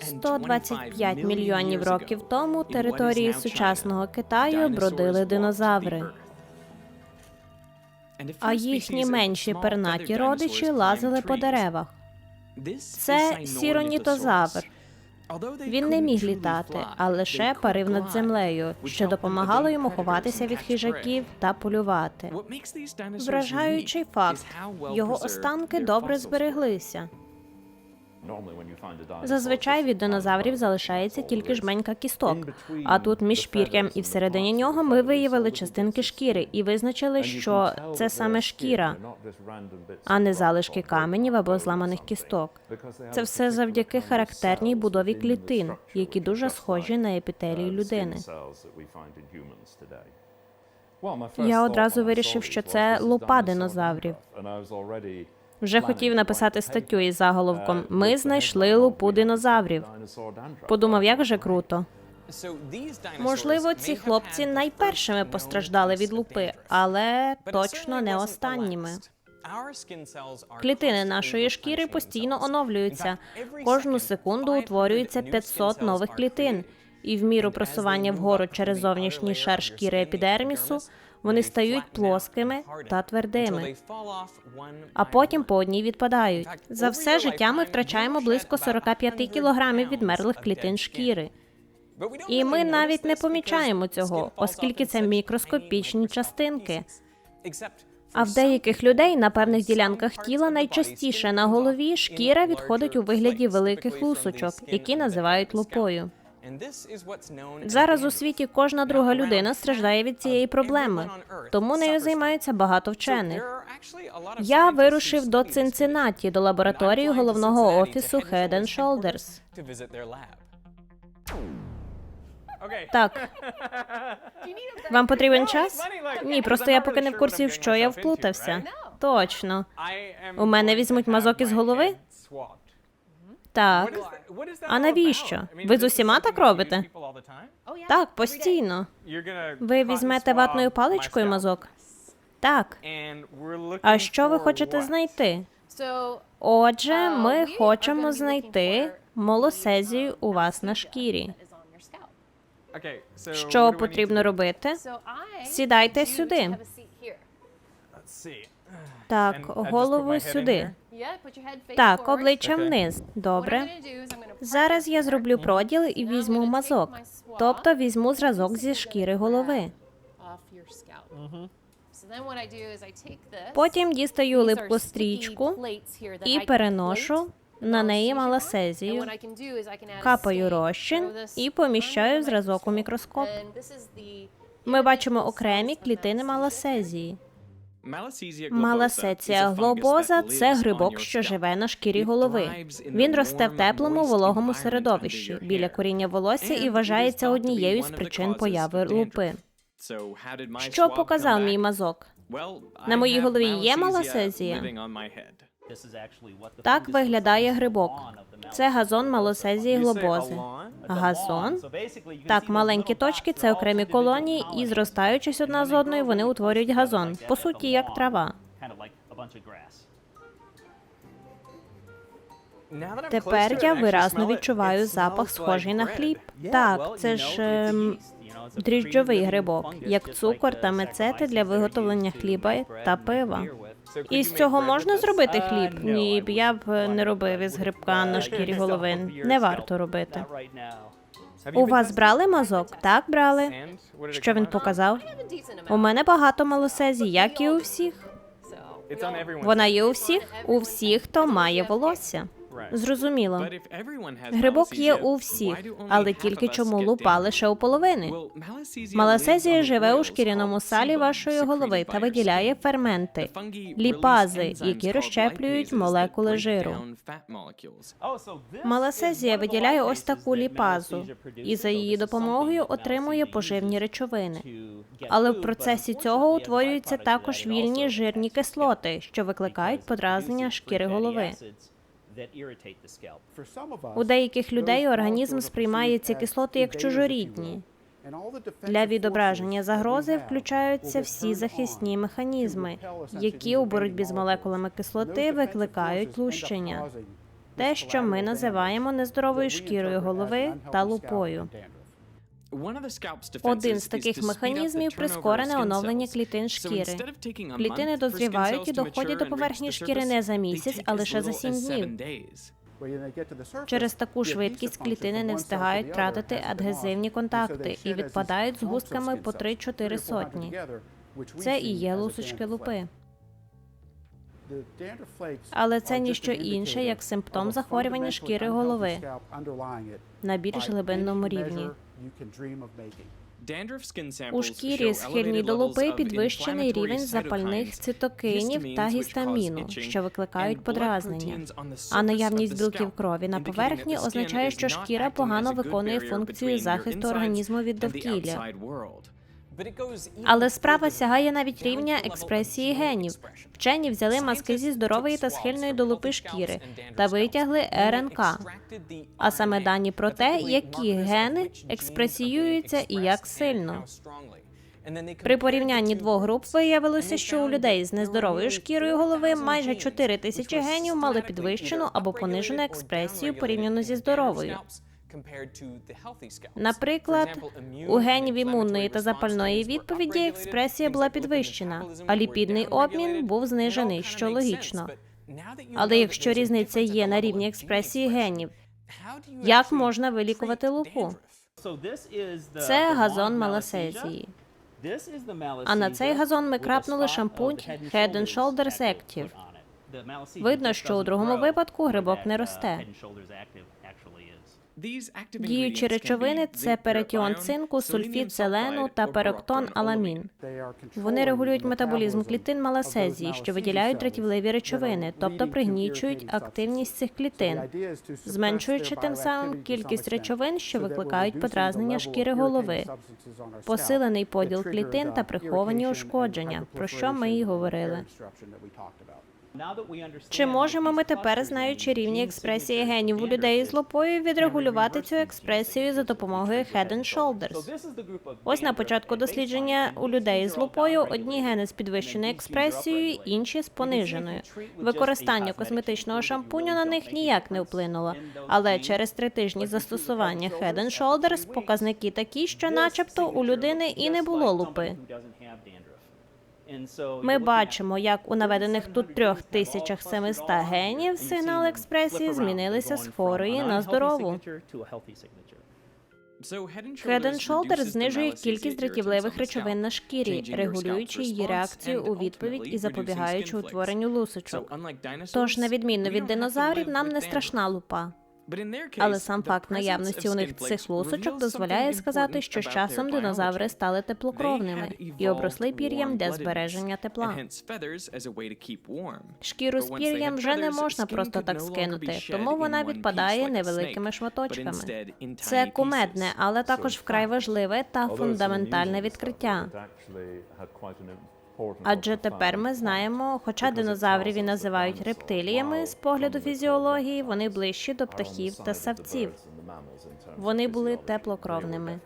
125 мільйонів років тому території сучасного Китаю бродили динозаври, а їхні менші пернаті родичі лазили по деревах. Це сіронітозавр. Він не міг літати, а лише парив над землею, що допомагало йому ховатися від хижаків та полювати. Вражаючий факт його останки добре збереглися. Зазвичай від динозаврів залишається тільки жменька кісток. А тут між пір'ям і всередині нього ми виявили частинки шкіри і визначили, що це саме шкіра, а не залишки каменів або зламаних кісток. Це все завдяки характерній будові клітин, які дуже схожі на епітелій людини. Я одразу вирішив, що це лупа динозаврів. Вже хотів написати статтю із заголовком Ми знайшли лупу динозаврів. Подумав, як же круто. Можливо, ці хлопці найпершими постраждали від лупи, але точно не останніми. Клітини нашої шкіри постійно оновлюються. Кожну секунду утворюється 500 нових клітин, і в міру просування вгору через зовнішній шар шкіри епідермісу вони стають плоскими та твердими, а потім по одній відпадають. За все життя ми втрачаємо близько 45 кілограмів відмерлих клітин шкіри. І ми навіть не помічаємо цього, оскільки це мікроскопічні частинки. А в деяких людей на певних ділянках тіла найчастіше на голові шкіра відходить у вигляді великих лусочок, які називають лупою. Зараз у світі кожна друга людина страждає від цієї проблеми, тому нею займаються багато вчених. Я вирушив до Цинциннаті, до лабораторії головного офісу Head and Shoulders. Так, вам потрібен час? Ні, просто я поки не в курсі, в що я вплутався. Точно. У мене візьмуть мазок із голови? Так. А навіщо? Ви з усіма так робите? Так, постійно. Ви візьмете ватною паличкою мазок? Так. А що ви хочете знайти? Отже, ми хочемо знайти молосезію у вас на шкірі. Що потрібно робити? Сідайте сюди. Так, голову сюди. Так, обличчя вниз. Добре. Зараз я зроблю проділ і візьму мазок. Тобто візьму зразок зі шкіри голови. Потім дістаю липку стрічку і переношу на неї малосезію, капаю розчин і поміщаю зразок у мікроскоп. Ми бачимо окремі клітини малосезії. Маласеція глобоза це грибок, що живе на шкірі голови. Він росте в теплому вологому середовищі біля коріння волосся і вважається однією з причин появи лупи. Що показав мій мазок? На моїй голові є малосезія? Так виглядає грибок. Це газон малосезії глобози. Газон? Так, маленькі точки це окремі колонії, і зростаючись одна з одною, вони утворюють газон. По суті, як трава. Тепер я виразно відчуваю запах, схожий на хліб. Так, це ж ем, дріжджовий грибок, як цукор та мецети для виготовлення хліба та пива. І з цього можна зробити хліб? Ні, б я б не робив із грибка на шкірі голови. Не варто робити. У вас брали мазок? Так, брали. Що він показав? У мене багато малосезій, як і у всіх. Вона є у всіх? У всіх, хто має волосся. Зрозуміло. Грибок є у всіх, але тільки чому лупа лише у половини? Малосезія живе у шкіряному салі вашої голови та виділяє ферменти, ліпази, які розщеплюють молекули жиру. Малосезія виділяє ось таку ліпазу, і за її допомогою отримує поживні речовини. Але в процесі цього утворюються також вільні жирні кислоти, що викликають подразнення шкіри голови. У деяких людей організм сприймає ці кислоти як чужорідні. Для відображення загрози включаються всі захисні механізми, які у боротьбі з молекулами кислоти викликають лущення. те, що ми називаємо нездоровою шкірою голови та лупою. Один з таких механізмів прискорене оновлення клітин шкіри. Клітини дозрівають і доходять до поверхні шкіри не за місяць, а лише за сім днів. Через таку швидкість клітини не встигають тратити адгезивні контакти і відпадають з густками по 3-4 сотні. Це і є лусочки лупи. Але це ніщо інше, як симптом захворювання шкіри голови на більш глибинному рівні. У шкірі схильні до лупи підвищений рівень запальних цитокинів та гістаміну, що викликають подразнення. А наявність білків крові на поверхні означає, що шкіра погано виконує функцію захисту організму від довкілля. Але справа сягає навіть рівня експресії генів. Вчені взяли мазки зі здорової та схильної до лупи шкіри та витягли РНК, а саме дані про те, які гени експресіюються і як сильно. При порівнянні двох груп виявилося, що у людей з нездоровою шкірою голови майже 4 тисячі генів мали підвищену або понижену експресію порівняно зі здоровою. Наприклад, у генів імунної та запальної відповіді експресія була підвищена, а ліпідний обмін був знижений, що логічно. Але якщо різниця є на рівні експресії генів, як можна вилікувати лупу? Це газон маласезії. А на цей газон ми крапнули шампунь Head and Shoulders Active. Видно, що у другому випадку грибок не росте. Діючі речовини це перетіон цинку, сульфід селену та пероктон аламін. Вони регулюють метаболізм клітин маласезії, що виділяють дратівливі речовини, тобто пригнічують активність цих клітин, зменшуючи тим самим кількість речовин, що викликають подразнення шкіри голови, посилений поділ клітин та приховані ушкодження, про що ми і говорили. Чи можемо ми тепер, знаючи рівні експресії генів у людей з лупою, відрегулювати цю експресію за допомогою Head and Shoulders? Ось на початку дослідження у людей з лупою одні гени з підвищеною експресією, інші з пониженою. Використання косметичного шампуню на них ніяк не вплинуло. Але через три тижні застосування Head and Shoulders показники такі, що, начебто, у людини і не було лупи. Ми бачимо, як у наведених тут 3700 генів сигнал експресії змінилися з хворої на здорову. Head and Shoulders знижує кількість дратівливих речовин на шкірі, регулюючи її реакцію у відповідь і запобігаючи утворенню лусочок. Тож, на відміну від динозаврів, нам не страшна лупа. Але сам факт наявності у них цих лусочок дозволяє сказати, що з часом динозаври стали теплокровними і обросли пір'ям для збереження тепла. Шкіру з пір'ям вже не можна просто так скинути, тому вона відпадає невеликими шматочками. Це кумедне, але також вкрай важливе та фундаментальне відкриття. Адже тепер ми знаємо, хоча динозаврів і називають рептиліями з погляду фізіології, вони ближчі до птахів та савців. Вони були теплокровними.